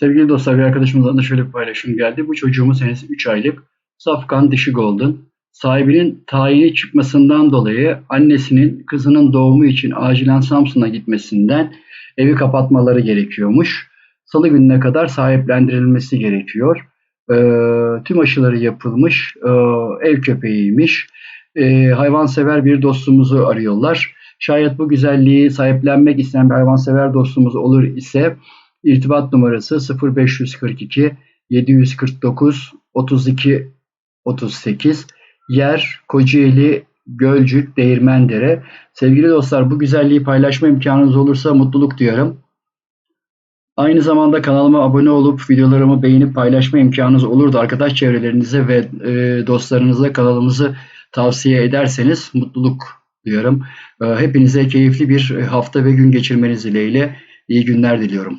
Sevgili dostlar bir arkadaşımızdan da şöyle bir paylaşım geldi. Bu çocuğumuz henüz 3 aylık. Safkan dişi golden. Sahibinin tayini çıkmasından dolayı annesinin kızının doğumu için acilen Samsun'a gitmesinden evi kapatmaları gerekiyormuş. Salı gününe kadar sahiplendirilmesi gerekiyor. Ee, tüm aşıları yapılmış. Ee, ev köpeğiymiş. Ee, hayvansever bir dostumuzu arıyorlar. Şayet bu güzelliği sahiplenmek isteyen bir hayvansever dostumuz olur ise irtibat numarası 0542 749 32 38 yer Kocaeli Gölcük Değirmendere. Sevgili dostlar bu güzelliği paylaşma imkanınız olursa mutluluk duyarım. Aynı zamanda kanalıma abone olup videolarımı beğenip paylaşma imkanınız olurdu. Arkadaş çevrelerinize ve e, dostlarınıza kanalımızı tavsiye ederseniz mutluluk duyarım. E, hepinize keyifli bir hafta ve gün geçirmeniz dileğiyle iyi günler diliyorum.